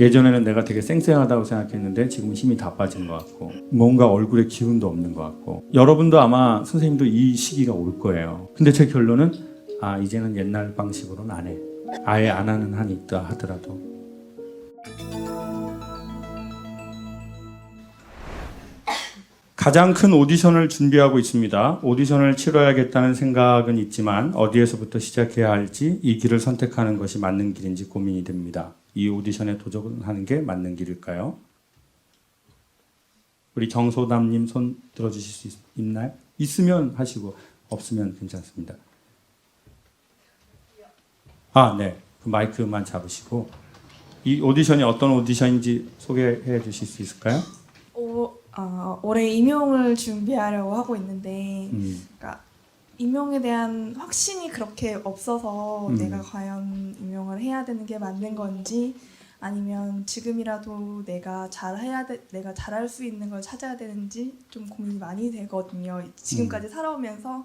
예전에는 내가 되게 쌩쌩하다고 생각했는데 지금은 힘이 다 빠진 것 같고 뭔가 얼굴에 기운도 없는 것 같고 여러분도 아마 선생님도 이 시기가 올 거예요. 근데 제 결론은 아 이제는 옛날 방식으로는 안 해. 아예 안 하는 한이 있다 하더라도 가장 큰 오디션을 준비하고 있습니다. 오디션을 치러야겠다는 생각은 있지만 어디에서부터 시작해야 할지 이 길을 선택하는 것이 맞는 길인지 고민이 됩니다. 이 오디션에 도전하는 게 맞는 길일까요? 우리 정소담님 손 들어주실 수 있, 있나요? 있으면 하시고 없으면 괜찮습니다. 아, 네. 그 마이크만 잡으시고 이 오디션이 어떤 오디션인지 소개해 주실 수 있을까요? 오, 아, 올해 임용을 준비하려고 하고 있는데 음, 그러니까 임용에 대한 확신이 그렇게 없어서 음. 내가 과연 임용을 해야 되는 게 맞는 건지 아니면 지금이라도 내가 잘해야 돼, 내가 잘할 수 있는 걸 찾아야 되는지 좀 고민이 많이 되거든요. 지금까지 살아오면서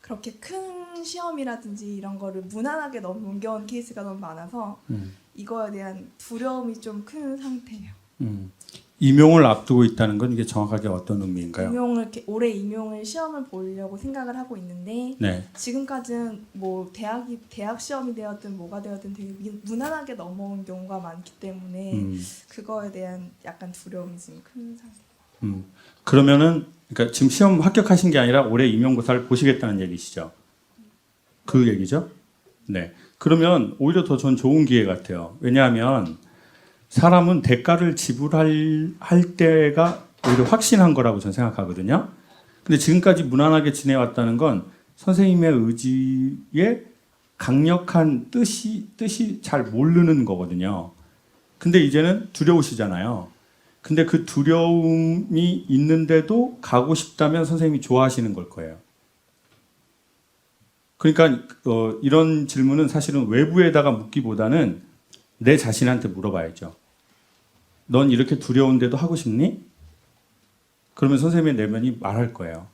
그렇게 큰 시험이라든지 이런 거를 무난하게 넘겨온 케이스가 너무 많아서 음, 이거에 대한 두려움이 좀 큰 상태예요. 음. 임용을 앞두고 있다는 건 이게 정확하게 어떤 의미인가요? 임용을 이렇게 올해 임용을 시험을 보려고 생각을 하고 있는데 네. 지금까지는 뭐 대학이 대학 시험이 되었든 뭐가 되었든 되게 미- 무난하게 넘어온 경우가 많기 때문에 음, 그거에 대한 약간 두려움이 지금 큰 상태. 음. 그러면은 그러니까 지금 시험 합격하신 게 아니라 올해 임용고사를 보시겠다는 얘기시죠? 그 얘기죠? 네. 그러면 오히려 더 전 좋은 기회 같아요. 왜냐하면 사람은 대가를 지불할 할 때가 오히려 확신한 거라고 저는 생각하거든요. 근데 지금까지 무난하게 지내왔다는 건 선생님의 의지에 강력한 뜻이 뜻이 잘 모르는 거거든요. 근데 이제는 두려우시잖아요. 근데 그 두려움이 있는데도 가고 싶다면 선생님이 좋아하시는 걸 거예요. 그러니까 어, 이런 질문은 사실은 외부에다가 묻기보다는 내 자신한테 물어봐야죠. 넌 이렇게 두려운데도 하고 싶니? 그러면 선생님의 내면이 말할 거예요.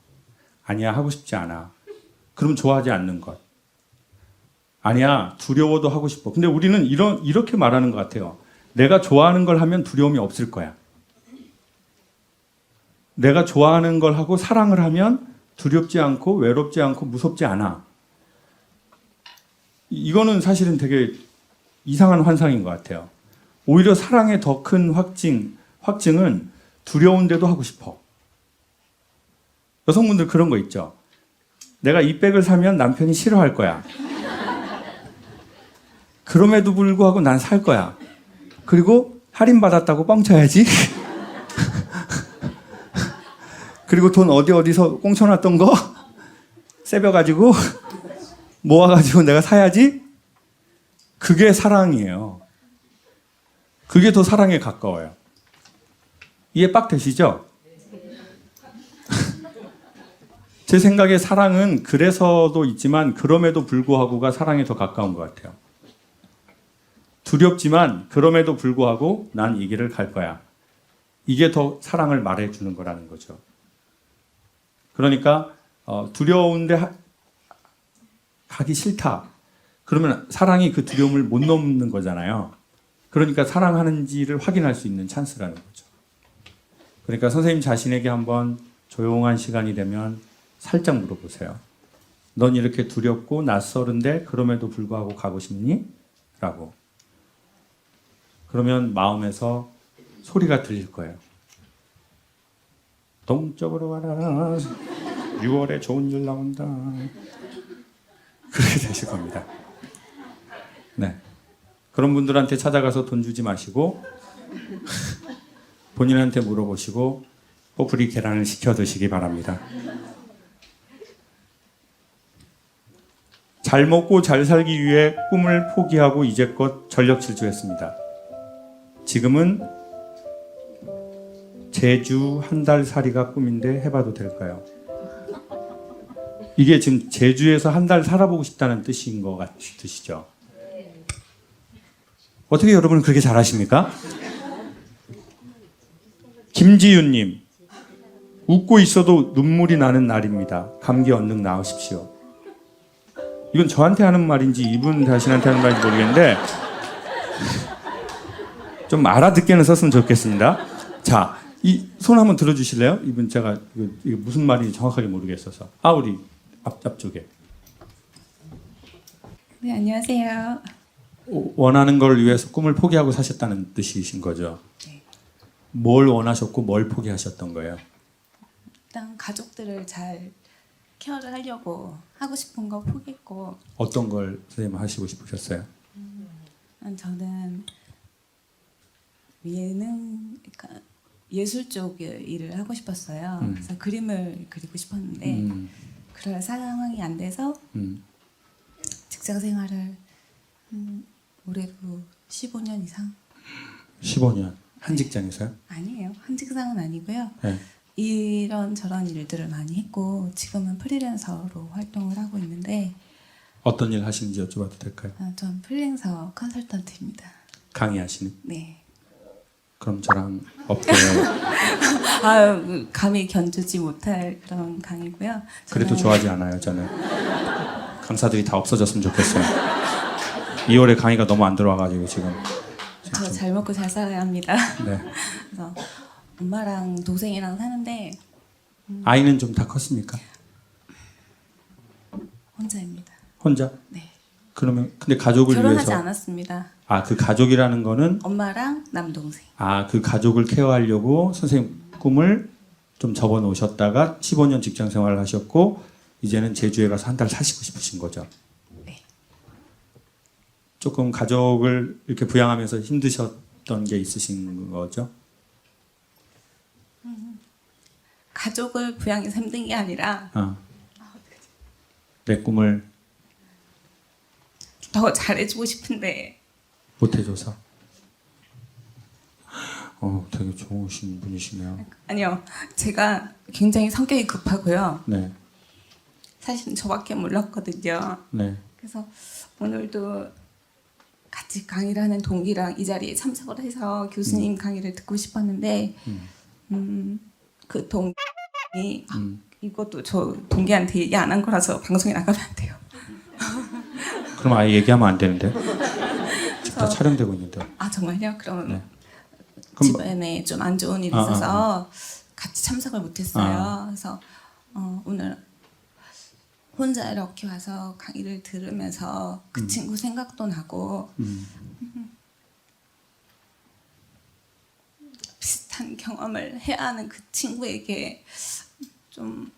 아니야, 하고 싶지 않아. 그럼 좋아하지 않는 것. 아니야, 두려워도 하고 싶어. 근데 우리는 이런, 이렇게 말하는 것 같아요. 내가 좋아하는 걸 하면 두려움이 없을 거야. 내가 좋아하는 걸 하고 사랑을 하면 두렵지 않고 외롭지 않고 무섭지 않아. 이- 이거는 사실은 되게 이상한 환상인 것 같아요. 오히려 사랑의 더 큰 확증, 확증은 두려운데도 하고 싶어. 여성분들 그런 거 있죠. 내가 이 백을 사면 남편이 싫어할 거야. 그럼에도 불구하고 난 살 거야. 그리고 할인받았다고 뻥쳐야지. 그리고 돈 어디 어디서 꽁쳐놨던 거 세벼가지고 모아가지고 내가 사야지. 그게 사랑이에요. 그게 더 사랑에 가까워요. 이해 빡 되시죠? 제 생각에 사랑은 그래서도 있지만 그럼에도 불구하고가 사랑에 더 가까운 것 같아요. 두렵지만 그럼에도 불구하고 난 이 길을 갈 거야. 이게 더 사랑을 말해주는 거라는 거죠. 그러니까 어, 두려운데 하- 가기 싫다. 그러면 사랑이 그 두려움을 못 넘는 거잖아요. 그러니까 사랑하는지를 확인할 수 있는 찬스라는 거죠. 그러니까 선생님 자신에게 한번 조용한 시간이 되면 살짝 물어보세요. 넌 이렇게 두렵고 낯설은데 그럼에도 불구하고 가고 싶니? 라고. 그러면 마음에서 소리가 들릴 거예요. 동쪽으로 와라. 6월에 좋은 일 나온다. 그렇게 되실 겁니다. 네. 그런 분들한테 찾아가서 돈 주지 마시고 본인한테 물어보시고 꼬부리 계란을 시켜 드시기 바랍니다. 잘 먹고 잘 살기 위해 꿈을 포기하고 이제껏 전력 질주했습니다. 지금은 제주 한 달 살이가 꿈인데 해봐도 될까요? 이게 지금 제주에서 한 달 살아보고 싶다는 뜻인 것 같으시죠? 어떻게 여러분은 그렇게 잘하십니까? 김지윤님, 웃고 있어도 눈물이 나는 날입니다. 감기 얼른 나으십시오. 이건 저한테 하는 말인지 이분 자신한테 하는 말인지 모르겠는데 좀 알아듣게는 썼으면 좋겠습니다. 자, 이 손 한번 들어주실래요? 이분 제가 이거, 이거 무슨 말인지 정확하게 모르겠어서. 아 우리 앞 앞쪽에 네, 안녕하세요. 오- 원하는 걸 위해서 꿈을 포기하고 사셨다는 뜻이신 거죠. 네. 뭘 원하셨고 뭘 포기하셨던 거예요? 일단 가족들을 잘 케어를 하려고 하고 싶은 거 포기했고 어떤 걸 선생님 하시고 싶으셨어요? 음, 저는 예능 그러니까 예술 쪽의 일을 하고 싶었어요. 음. 그래서 그림을 그리고 싶었는데 음, 그럴 상황이 안 돼서 음. 직장 생활을 음, 올해로 15년 이상 15년 한 직장에서요? 아니에요. 한 직장은 아니고요. 네. 이런 저런 일들을 많이 했고 지금은 프리랜서로 활동을 하고 있는데 어떤 일 하시는지 여쭤봐도 될까요? 아, 전 프리랜서 컨설턴트입니다. 강의하시는? 네. 그럼 저랑 업계 아, 감히 견주지 못할 그런 강의고요. 그래도 저는 좋아하지 않아요 저는 강사들이 다 없어졌으면 좋겠어요 2월에 강의가 너무 안 들어와가지고 지금 저 잘 먹고 잘 살아야 합니다. 네. 그래서 엄마랑 동생이랑 사는데 아이는 좀 다 컸습니까? 혼자입니다. 혼자? 네. 그러면 근데 가족을 결혼하지 위해서 않았습니다. 아 그 가족이라는 거는 엄마랑 남동생. 아 그 가족을 케어하려고 선생님 꿈을 좀 접어 놓으셨다가 15년 직장 생활을 하셨고 이제는 제주에 가서 한 달 사시고 싶으신 거죠. 네. 조금 가족을 이렇게 부양하면서 힘드셨던 게 있으신 거죠? 가족을 부양해서 힘든 게 아니라 아. 내 꿈을 더 잘해주고 싶은데 못 해줘서. 어, 되게 좋으신 분이시네요. 아니요. 제가 굉장히 성격이 급하고요. 네, 사실은 저밖에 몰랐거든요. 네. 그래서 오늘도 같이 강의를 하는 동기랑 이 자리에 참석을 해서 교수님 강의를 듣고 싶었는데 음, 그 동기 아, 음. 이것도 저 동기한테 얘기 안 한 거라서 방송에 나가면 안 돼요. 그럼 아예 얘기하면 안 되는데. 지금 다 촬영되고 있는데. 아 정말요? 그러면 네. 그럼 뭐- 집안에 좀 안 좋은 일이 아, 아, 있어서 같이 참석을 못했어요. 아. 그래서 어, 오늘 혼자 이렇게 와서 강의를 들으면서 그 친구 생각도 나고 음, 비슷한 경험을 해야 하는 그 친구에게 좀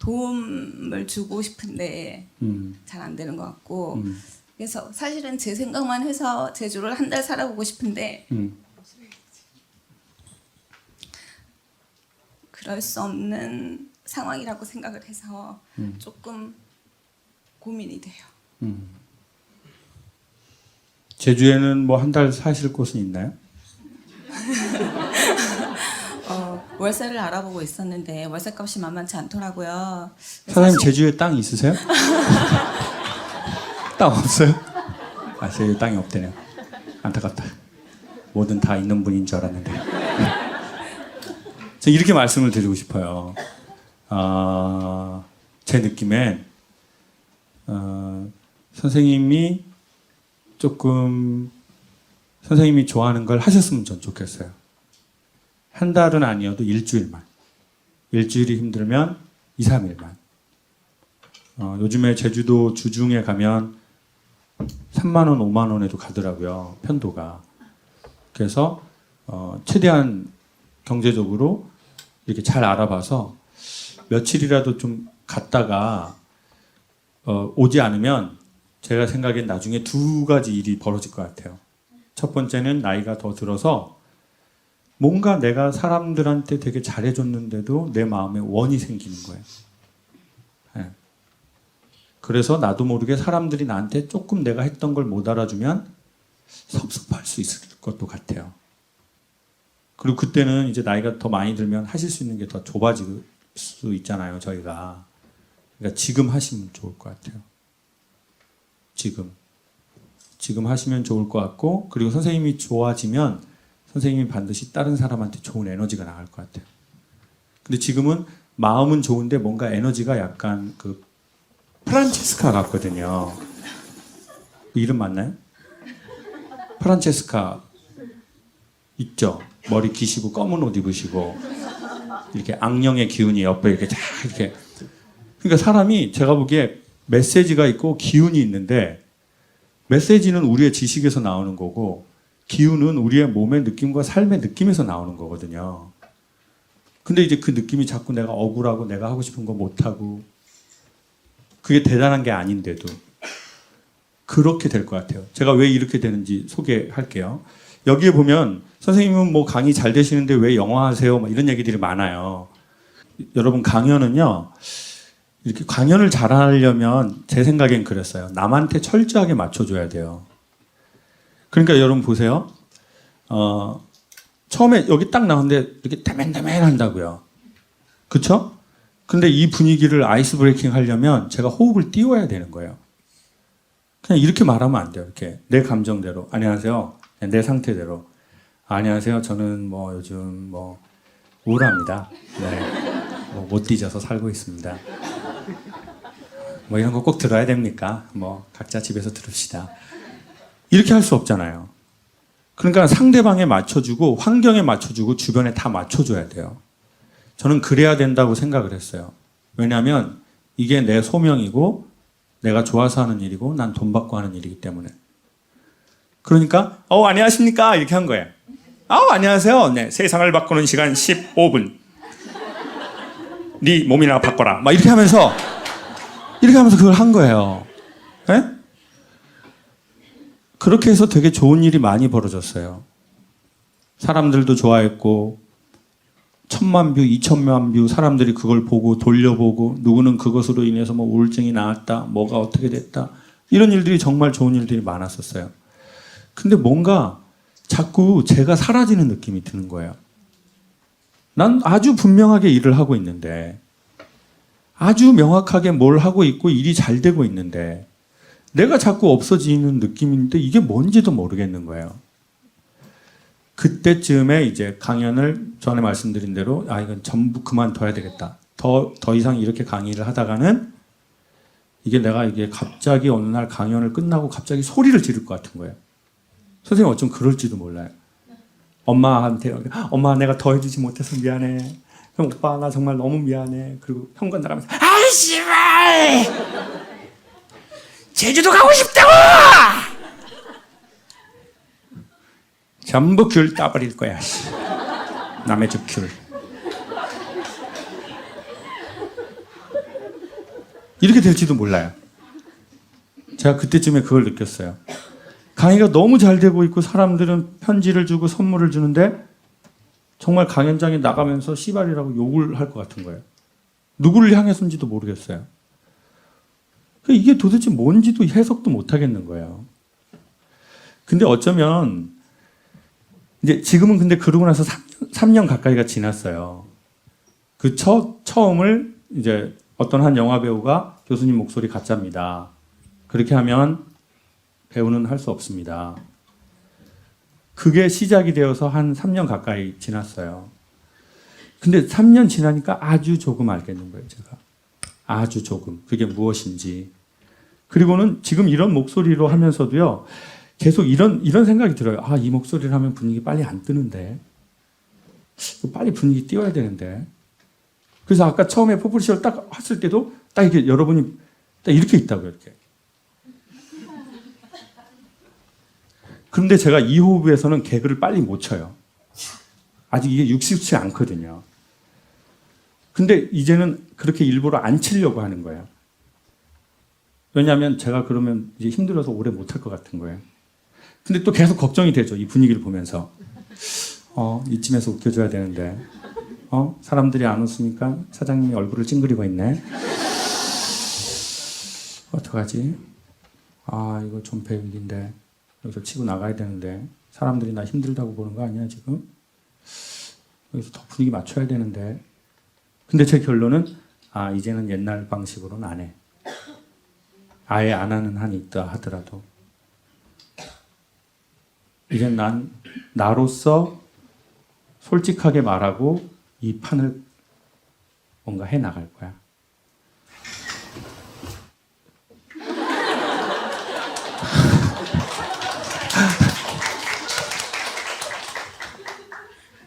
도움을 주고 싶은데 음, 잘 안 되는 것 같고. 음, 그래서 사실은 제 생각만 해서 제주를 한 달 살아보고 싶은데 음. 그럴 수 없는 상황이라고 생각을 해서 음. 조금 고민이 돼요. 음. 제주에는 뭐 한 달 사실 곳은 있나요? 어, 월세를 알아보고 있었는데 월세 값이 만만치 않더라고요. 사장님 사실- 제주에 땅 있으세요? 땅 없어요? 아 제주 땅이 없대네요. 안타깝다. 뭐든 다 있는 분인 줄 알았는데. 저 이렇게 말씀을 드리고 싶어요. 아, 제 느낌엔 어, 선생님이 조금 선생님이 좋아하는 걸 하셨으면 전 좋겠어요. 한 달은 아니어도 일주일만. 일주일이 힘들면 2, 3일만. 어, 요즘에 제주도 주중에 가면 3만 원, 5만 원에도 가더라고요. 편도가. 그래서 어, 최대한 경제적으로 이렇게 잘 알아봐서 며칠이라도 좀 갔다가 어, 오지 않으면 제가 생각엔 나중에 두 가지 일이 벌어질 것 같아요. 첫 번째는 나이가 더 들어서 뭔가 내가 사람들한테 되게 잘해줬는데도 내 마음에 원이 생기는 거예요. 예. 그래서 나도 모르게 사람들이 나한테 조금 내가 했던 걸 못 알아주면 섭섭할 수 있을 것도 같아요. 그리고 그때는 이제 나이가 더 많이 들면 하실 수 있는 게 더 좁아질 수 있잖아요, 저희가. 그러니까 지금 하시면 좋을 것 같아요. 지금. 지금 하시면 좋을 것 같고, 그리고 선생님이 좋아지면 선생님이 반드시 다른 사람한테 좋은 에너지가 나갈 것 같아요. 근데 지금은 마음은 좋은데 뭔가 에너지가 약간 그 프란체스카 같거든요. 그 이름 맞나요? 프란체스카 있죠. 머리 기시고 검은 옷 입으시고 이렇게 악령의 기운이 옆에 이렇게 쫙 이렇게 그러니까 사람이 제가 보기에 메시지가 있고 기운이 있는데 메시지는 우리의 지식에서 나오는 거고 기운은 우리의 몸의 느낌과 삶의 느낌에서 나오는 거거든요. 근데 이제 그 느낌이 자꾸 내가 억울하고 내가 하고 싶은 거 못하고 그게 대단한 게 아닌데도 그렇게 될 것 같아요. 제가 왜 이렇게 되는지 소개할게요. 여기에 보면 선생님은 뭐 강의 잘 되시는데 왜 영어 하세요? 뭐 이런 얘기들이 많아요. 여러분 강연은요. 이렇게 강연을 잘 하려면 제 생각엔 그랬어요. 남한테 철저하게 맞춰줘야 돼요. 그러니까 여러분 보세요. 어, 처음에 여기 딱 나오는데 이렇게 대맨대맨 한다고요. 그쵸? 근데 이 분위기를 아이스 브레이킹 하려면 제가 호흡을 띄워야 되는 거예요. 그냥 이렇게 말하면 안 돼요. 이렇게 내 감정대로. 안녕하세요. 내 상태대로. 아, 안녕하세요. 저는 뭐 요즘 뭐 우울합니다. 네. 뭐 못 뒤져서 살고 있습니다. 뭐 이런 거 꼭 들어야 됩니까? 뭐 각자 집에서 들읍시다. 이렇게 할 수 없잖아요. 그러니까 상대방에 맞춰주고 환경에 맞춰주고 주변에 다 맞춰줘야 돼요. 저는 그래야 된다고 생각을 했어요. 왜냐하면 이게 내 소명이고 내가 좋아서 하는 일이고 난 돈 받고 하는 일이기 때문에. 그러니까 어 안녕하십니까 이렇게 한 거예요. 아 안녕하세요. 네 세상을 바꾸는 시간 15분. 네 몸이나 바꿔라. 막 이렇게 하면서 이렇게 하면서 그걸 한 거예요. 예? 그렇게 해서 되게 좋은 일이 많이 벌어졌어요. 사람들도 좋아했고 천만 뷰, 이천만 뷰 사람들이 그걸 보고 돌려보고 누구는 그것으로 인해서 뭐 우울증이 나았다, 뭐가 어떻게 됐다 이런 일들이 정말 좋은 일들이 많았었어요. 근데 뭔가 자꾸 제가 사라지는 느낌이 드는 거예요. 난 아주 분명하게 일을 하고 있는데 아주 명확하게 뭘 하고 있고 일이 잘 되고 있는데 내가 자꾸 없어지는 느낌인데 이게 뭔지도 모르겠는 거예요. 그때쯤에 이제 강연을 전에 말씀드린 대로 아 이건 전부 그만둬야 되겠다. 더 더 이상 이렇게 강의를 하다가는 이게 내가 이게 갑자기 어느 날 강연을 끝나고 갑자기 소리를 지를 것 같은 거예요. 선생님 어쩜 그럴지도 몰라요. 엄마한테 엄마 내가 더 해주지 못해서 미안해. 형 오빠 나 정말 너무 미안해. 그리고 현관 나가면서 아이 씨발 제주도 가고 싶다고. 전부 귤 따버릴 거야. 씨. 남의 집 귤. 이렇게 될지도 몰라요. 제가 그때쯤에 그걸 느꼈어요. 강의가 너무 잘 되고 있고 사람들은 편지를 주고 선물을 주는데 정말 강연장에 나가면서 씨발이라고 욕을 할 것 같은 거예요. 누구를 향해서인지도 모르겠어요. 그 이게 도대체 뭔지도 해석도 못 하겠는 거예요. 근데 어쩌면 이제 지금은 근데 그러고 나서 3년, 3년 가까이가 지났어요. 그 첫, 처음을 이제 어떤 한 영화 배우가 교수님 목소리 가짜입니다. 그렇게 하면 배우는 할 수 없습니다. 그게 시작이 되어서 한 3년 가까이 지났어요. 근데 3년 지나니까 아주 조금 알겠는 거예요, 제가. 아주 조금. 그게 무엇인지. 그리고는 지금 이런 목소리로 하면서도요, 계속 이런, 이런 생각이 들어요. 아, 이 목소리를 하면 분위기 빨리 안 뜨는데. 빨리 분위기 띄워야 되는데. 그래서 아까 처음에 포프리쇼를 딱 했을 때도 딱 이렇게 여러분이 딱 이렇게 있다고요, 이렇게. 그런데 제가 이 호흡에서는 개그를 빨리 못 쳐요. 아직 이게 육식치 않거든요. 근데 이제는 그렇게 일부러 안 치려고 하는 거예요. 왜냐하면 제가 그러면 이제 힘들어서 오래 못 할 것 같은 거예요. 근데 또 계속 걱정이 되죠. 이 분위기를 보면서. 어, 이쯤에서 웃겨줘야 되는데. 어, 사람들이 안 웃으니까 사장님이 얼굴을 찡그리고 있네. 어떡하지? 아, 이거 좀 배울인데. 여기서 치고 나가야 되는데. 사람들이 나 힘들다고 보는 거 아니야, 지금? 여기서 더 분위기 맞춰야 되는데. 근데 제 결론은, 아, 이제는 옛날 방식으로는 안 해. 아예 안 하는 한이 있다 하더라도. 이제 난 나로서 솔직하게 말하고 이 판을 뭔가 해 나갈 거야.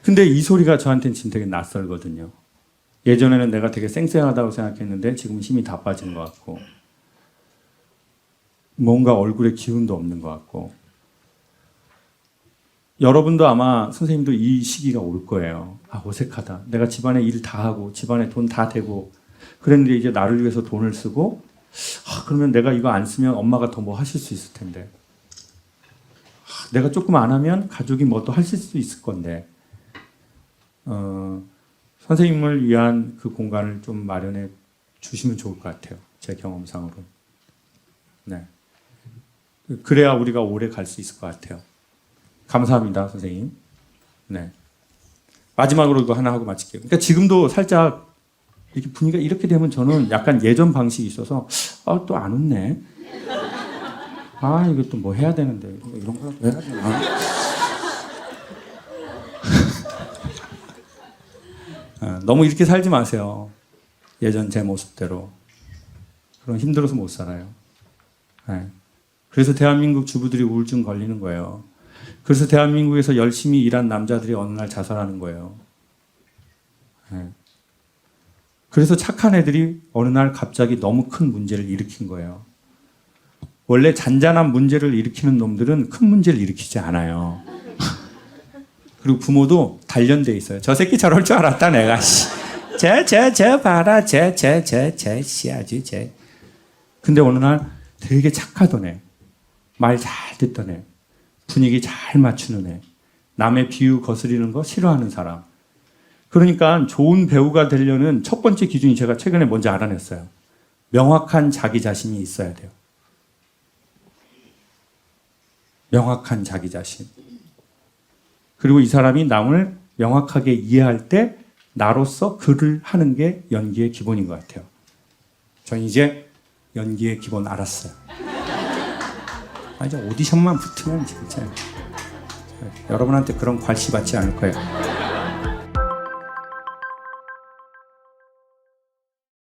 근데 이 소리가 저한테는 지금 되게 낯설거든요. 예전에는 내가 되게 쌩쌩하다고 생각했는데 지금 힘이 다 빠진 것 같고 뭔가 얼굴에 기운도 없는 것 같고 여러분도 아마 선생님도 이 시기가 올 거예요. 아 어색하다. 내가 집안에 일 다 하고 집안에 돈 다 대고 그랬는데 이제 나를 위해서 돈을 쓰고 아, 그러면 내가 이거 안 쓰면 엄마가 더 뭐 하실 수 있을 텐데 아, 내가 조금 안 하면 가족이 뭐 또 하실 수 있을 건데 어, 선생님을 위한 그 공간을 좀 마련해 주시면 좋을 것 같아요. 제 경험상으로. 네. 그래야 우리가 오래 갈 수 있을 것 같아요. 감사합니다, 선생님. 네. 마지막으로 이거 하나 하고 마칠게요. 그러니까 지금도 살짝 이렇게 분위기가 이렇게 되면 저는 약간 예전 방식이 있어서 아, 또 안 웃네. 아, 이거 또 뭐 해야 되는데. 이런 거 해야 되나? 너무 이렇게 살지 마세요. 예전 제 모습대로. 그럼 힘들어서 못 살아요. 네. 그래서 대한민국 주부들이 우울증 걸리는 거예요. 그래서 대한민국에서 열심히 일한 남자들이 어느 날 자살하는 거예요. 네. 그래서 착한 애들이 어느 날 갑자기 너무 큰 문제를 일으킨 거예요. 원래 잔잔한 문제를 일으키는 놈들은 큰 문제를 일으키지 않아요. 그리고 부모도 단련돼 있어요. 저 새끼 저럴 줄 알았다 내가. 씨. 쟤, 쟤, 쟤 봐라. 쟤, 쟤, 쟤, 쟤, 씨야지, 쟤. 근데 어느 날 되게 착하던 애. 말 잘 듣던 애. 분위기 잘 맞추는 애. 남의 비유 거스리는 거 싫어하는 사람. 그러니까 좋은 배우가 되려는 첫 번째 기준이 제가 최근에 먼저 알아냈어요. 명확한 자기 자신이 있어야 돼요. 명확한 자기 자신. 그리고 이 사람이 남을 명확하게 이해할 때 나로서 글을 하는 게 연기의 기본인 것 같아요. 전 이제 연기의 기본 알았어요. 아, 이제 오디션만 붙으면 진짜 여러분한테 그런 괄시 받지 않을 거예요.